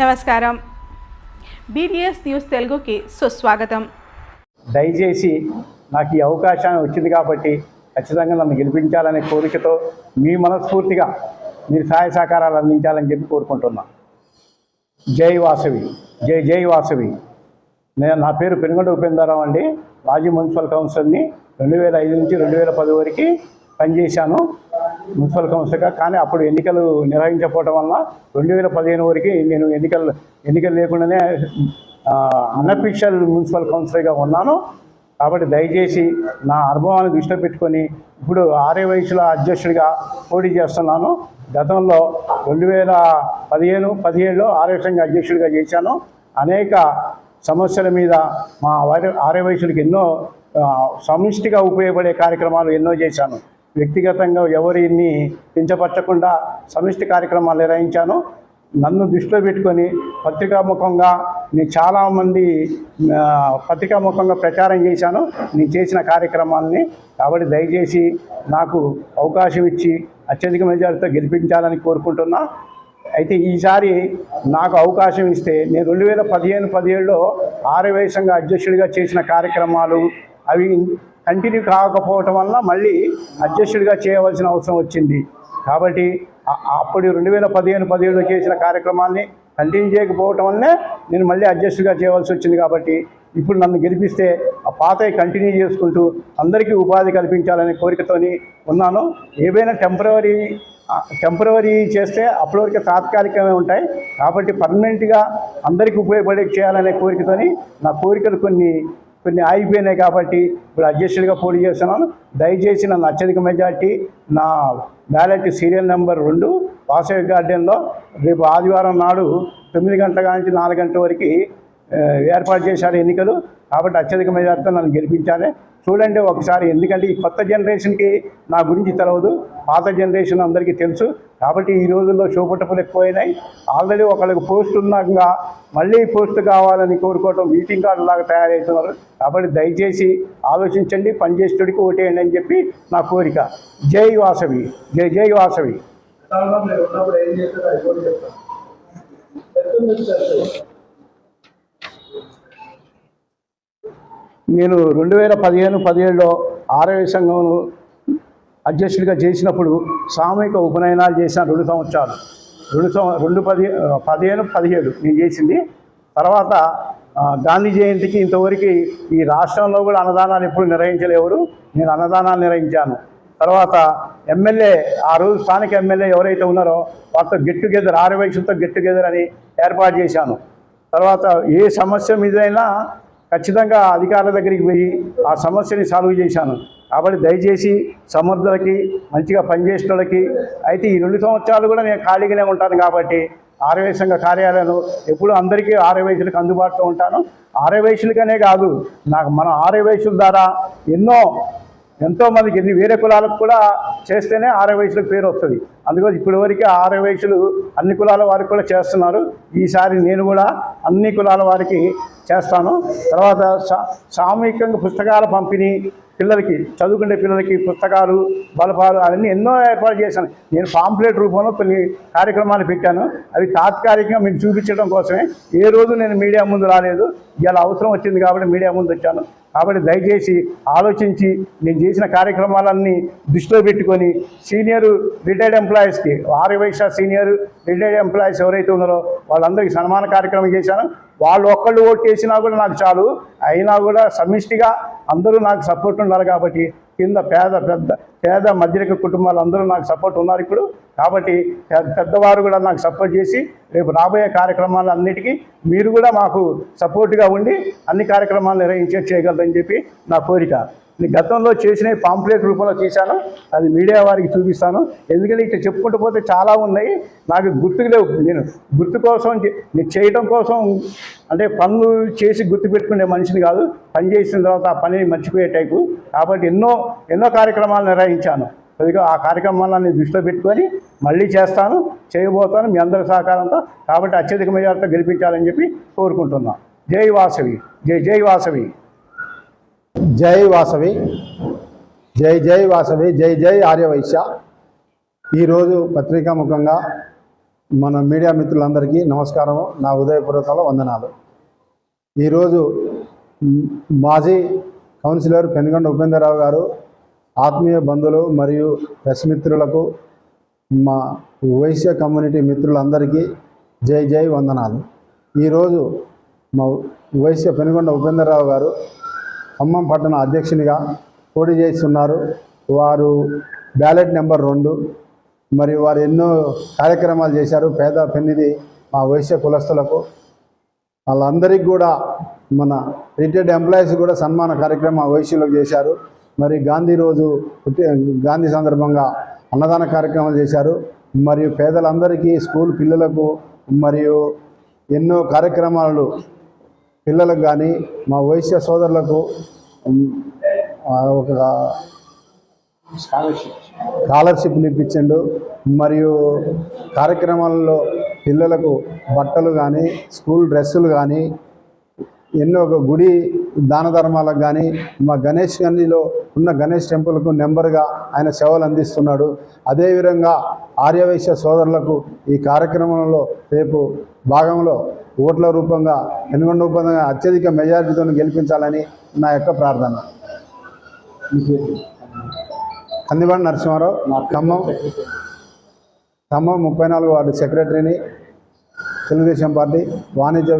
నమస్కారం. BDS news తెలుగుకి సుస్వాగతం. దయచేసి నాకు ఈ అవకాశాన్ని వచ్చింది కాబట్టి ఖచ్చితంగా నన్ను గెలిపించాలనే కోరికతో మీ మనస్ఫూర్తిగా మీరు సహాయ సహకారాలు అందించాలని చెప్పి కోరుకుంటున్నా. జై వాసవి జై జై వాసవి. నేను నా పేరు పెనుగొండ ఉపేంద్రరావు అండి. మాజీ మున్సిపల్ కౌన్సిల్ని రెండు వేల ఐదు నుంచి రెండు వేల పది వరకు పనిచేశాను. మున్సిపల్ కౌన్సిలర్గా కానీ అప్పుడు ఎన్నికలు నిర్వహించకపోవడం వల్ల రెండు వేల పదిహేను వరకు నేను ఎన్నికలు ఎన్నికలు లేకుండానే అన్అఫీషియల్ మున్సిపల్ కౌన్సిలర్గా ఉన్నాను. కాబట్టి దయచేసి నా అనుభవాన్ని దృష్టిలో పెట్టుకొని ఇప్పుడు ఆరే వయసుల అధ్యక్షుడిగా పోటీ చేస్తున్నాను. గతంలో రెండు వేల పదిహేను పదిహేడులో ఆర్య సంఘ అధ్యక్షుడిగా చేశాను. అనేక సమస్యల మీద మా వారి ఆర్య వయసులకు ఎన్నో సమిష్టిగా ఉపయోగపడే కార్యక్రమాలు ఎన్నో చేశాను. వ్యక్తిగతంగా ఎవరిని కించపరచకుండా సమిష్టి కార్యక్రమాలు నిర్వహించాను. నన్ను దృష్టిలో పెట్టుకొని పత్రికాముఖంగా నేను చాలామంది పత్రికాముఖంగా ప్రచారం చేశాను. నేను చేసిన కార్యక్రమాలని కాబట్టి దయచేసి నాకు అవకాశం ఇచ్చి అత్యధిక మెజారిటీతో గెలిపించాలని కోరుకుంటున్నా. అయితే ఈసారి నాకు అవకాశం ఇస్తే నేను రెండు వేల పదిహేను పదిహేడులో ఆరవేశంగా అధ్యక్షుడిగా చేసిన కార్యక్రమాలు అవి కంటిన్యూ కాకపోవటం వల్ల మళ్ళీ అధ్యక్షుడిగా చేయవలసిన అవసరం వచ్చింది. కాబట్టి అప్పుడు రెండు వేల పదిహేను పదిహేడులో చేసిన కార్యక్రమాల్ని కంటిన్యూ చేయకపోవటం వల్లే నేను మళ్ళీ అధ్యక్షుడిగా చేయవలసి వచ్చింది కాబట్టి ఇప్పుడు నన్ను గెలిపిస్తే ఆ పాత కంటిన్యూ చేసుకుంటూ అందరికీ ఉపాధి కల్పించాలనే కోరికతోని ఉన్నాను. ఏవైనా టెంపరవరీ టెంపరవరీ చేస్తే అప్పటివరకు తాత్కాలికమే ఉంటాయి. కాబట్టి పర్మనెంట్గా అందరికీ ఉపయోగపడే చేయాలనే కోరికతోని నా కోరికలు కొన్ని కొన్ని ఆగిపోయినాయి కాబట్టి ఇప్పుడు అధ్యక్షుడిగా పోటీ చేస్తున్నాను. దయచేసి నన్ను అత్యధిక మెజార్టీ నా బ్యాలెట్ సీరియల్ నెంబర్ రెండు వాసవి గార్డెన్లో రేపు ఆదివారం నాడు తొమ్మిది గంటల నుంచి నాలుగు గంటల వరకు ఏర్పాటు చేశారు ఎన్నికలు. కాబట్టి అత్యధిక మెజార్టీతో నన్ను గెలిపించాలి. చూడండి ఒకసారి ఎందుకంటే ఈ కొత్త జనరేషన్కి నా గురించి తెలవదు. పాత జనరేషన్ అందరికీ తెలుసు. కాబట్టి ఈ రోజుల్లో షోపుటపులు ఎక్కువైనాయి. ఆల్రెడీ ఒకళ్ళకి పోస్ట్ ఉన్నాక మళ్ళీ పోస్ట్ కావాలని కోరుకోవటం మీటింగ్ కార్డు లాగా తయారవుతున్నారు కాబట్టి దయచేసి ఆలోచించండి పనిచేసేటికి ఓటేయండి అని చెప్పి నా కోరిక. జై వాసవి జై జై వాసవి కాలంలో మీరు ఉన్నప్పుడు ఏం చేస్తారో అది కూడా చెప్తాను చెప్తుంది చెప్తుంది. నేను రెండు వేల పదిహేను పదిహేడులో ఆరోగ్య సంఘం అధ్యక్షుడిగా చేసినప్పుడు సామూహిక ఉపనయనాలు చేసిన రెండు సంవత్సరాలు. రెండు సం రెండు పది పదిహేను పదిహేడు నేను చేసింది. తర్వాత గాంధీ జయంతికి ఇంతవరకు ఈ రాష్ట్రంలో కూడా అన్నదానాలు ఎప్పుడు నిర్వహించలేవరు. నేను అన్నదానాలు నిర్వహించాను. తర్వాత ఎమ్మెల్యే ఆ రోజు స్థానిక ఎమ్మెల్యే ఎవరైతే ఉన్నారో వారితో గెట్ టుగెదర్ ఆరు వయసులతో గెట్ టుగెదర్ అని ఏర్పాటు చేశాను. తర్వాత ఏ సమస్య మీదైనా ఖచ్చితంగా అధికారుల దగ్గరికి పోయి ఆ సమస్యని సాల్వ్ చేశాను. కాబట్టి దయచేసి సమర్థులకి మంచిగా పనిచేసిన వాళ్ళకి అయితే ఈ రెండు సంవత్సరాలు కూడా నేను ఖాళీగానే ఉంటాను కాబట్టి ఆరవై సంఘ కార్యాలయంలో ఎప్పుడు అందరికీ ఆరవైసులకు అందుబాటులో ఉంటాను. ఆర్య కాదు నాకు మన ఆరవైసుల ద్వారా ఎన్నో ఎంతో మందికి ఎన్ని వేరే కులాలకు కూడా చేస్తేనే ఆరో వయసులకు పేరు వస్తుంది. అందుకోసం ఇప్పటి వరకు ఆరో వయసులు అన్ని కులాల వారికి కూడా చేస్తున్నారు. ఈసారి నేను కూడా అన్ని కులాల వారికి చేస్తాను. తర్వాత సా సామూహికంగా పుస్తకాల పంపిణీ పిల్లలకి చదువుకునే పిల్లలకి పుస్తకాలు బలపాలు అవన్నీ ఎన్నో ఏర్పాటు చేశాను. నేను పాంప్లెట్ రూపంలో కొన్ని కార్యక్రమాలు పెట్టాను. అవి తాత్కాలికంగా మీకు చూపించడం కోసమే. ఏ రోజు నేను మీడియా ముందు రాలేదు. ఇలా అవసరం వచ్చింది కాబట్టి మీడియా ముందు వచ్చాను. కాబట్టి దయచేసి ఆలోచించి నేను చేసిన కార్యక్రమాలన్నీ దృష్టిలో పెట్టుకొని సీనియర్ రిటైర్డ్ ఎంప్లాయీస్కి ఆరు వయసు సీనియర్ రిటైర్డ్ ఎంప్లాయీస్ ఎవరైతే ఉన్నారో వాళ్ళందరికీ సన్మాన కార్యక్రమం చేశాను. వాళ్ళు ఒక్కళ్ళు ఓటు చేసినా కూడా నాకు చాలు. అయినా కూడా సమిష్టిగా అందరూ నాకు సపోర్ట్ ఉన్నారు కాబట్టి కింద పేద పెద్ద పేద మధ్యరిక కుటుంబాలు అందరూ నాకు సపోర్ట్ ఉన్నారు ఇప్పుడు. కాబట్టి పెద్దవారు కూడా నాకు సపోర్ట్ చేసి రేపు రాబోయే కార్యక్రమాలు అన్నిటికీ మీరు కూడా మాకు సపోర్ట్గా ఉండి అన్ని కార్యక్రమాలు నిర్వహించే చేయగలరని చెప్పి నా కోరిక. గతంలో చేసిన పాంప్లెట్ రూపంలో చేశాను అది మీడియా వారికి చూపిస్తాను. ఎందుకంటే ఇట్లా చెప్పుకుంటూ పోతే చాలా ఉన్నాయి. నాకు గుర్తుకు లేవు. నేను గుర్తు కోసం నేను చేయడం కోసం అంటే పనులు చేసి గుర్తు పెట్టుకునే మనిషిని కాదు. పని చేసిన తర్వాత ఆ పనిని మర్చిపోయే టైపు. కాబట్టి ఎన్నో ఎన్నో కార్యక్రమాలు నిర్వహించాను. కొద్దిగా ఆ కార్యక్రమాలను దృష్టిలో పెట్టుకొని మళ్ళీ చేస్తాను చేయబోతాను మీ అందరి సహకారంతో. కాబట్టి అత్యధిక మెజార్టీతో గెలిపించాలని చెప్పి కోరుకుంటున్నాను జై వాసవి. జై జై వాసవి. జై వాసవి జై జై వాసవి జై జై ఆర్యవైశ్య. ఈరోజు పత్రికాముఖంగా మన మీడియా మిత్రులందరికీ నమస్కారం నా ఉదయపూర్వకాల వందనాలు. ఈరోజు మాజీ కౌన్సిలర్ పెనుగండ ఉపేంద్రరావు గారు ఆత్మీయ బంధువులు మరియు ప్రెస్ మిత్రులకు మా వైశ్య కమ్యూనిటీ మిత్రులందరికీ జై జై వందనాలు. ఈరోజు మా వైశ్య పెనుగొండ ఉపేంద్రరావు గారు ఖమ్మం పట్టణ అధ్యక్షునిగా పోటీ చేస్తున్నారు. వారు బ్యాలెట్ నెంబర్ రెండు. మరియు వారు ఎన్నో కార్యక్రమాలు చేశారు. పేద పెన్నిది మా వైశ్య కులస్తులకు. వాళ్ళందరికీ కూడా మన రిటైర్డ్ ఎంప్లాయీస్ కూడా సన్మాన కార్యక్రమం ఆ వైశ్యులకు చేశారు. మరి గాంధీ రోజు గాంధీ సందర్భంగా అన్నదాన కార్యక్రమాలు చేశారు. మరియు పేదలందరికీ స్కూల్ పిల్లలకు మరియు ఎన్నో కార్యక్రమాలు పిల్లలకు కానీ మా వైశ్య సోదరులకు ఒక స్కాలర్షిప్లు ఇప్పించిండు. మరియు కార్యక్రమాలలో పిల్లలకు బట్టలు కానీ స్కూల్ డ్రెస్సులు కానీ ఎన్నో ఒక గుడి దాన ధర్మాలకు కానీ మా గణేష్ గండిలో ఉన్న గణేష్ టెంపుల్కు నెంబర్గా ఆయన సేవలు అందిస్తున్నాడు. అదేవిధంగా ఆర్యవైశ్య సోదరులకు ఈ కార్యక్రమంలో రేపు భాగంలో ఓట్ల రూపంగా ఎనుగొండ రూపంగా అత్యధిక మెజారిటీతో గెలిపించాలని నా యొక్క ప్రార్థన. కందిబండి నరసింహారావు ఖమ్మం. ఖమ్మం ముప్పై నాలుగు వార్డు సెక్రటరీని తెలుగుదేశం పార్టీ వాణిజ్య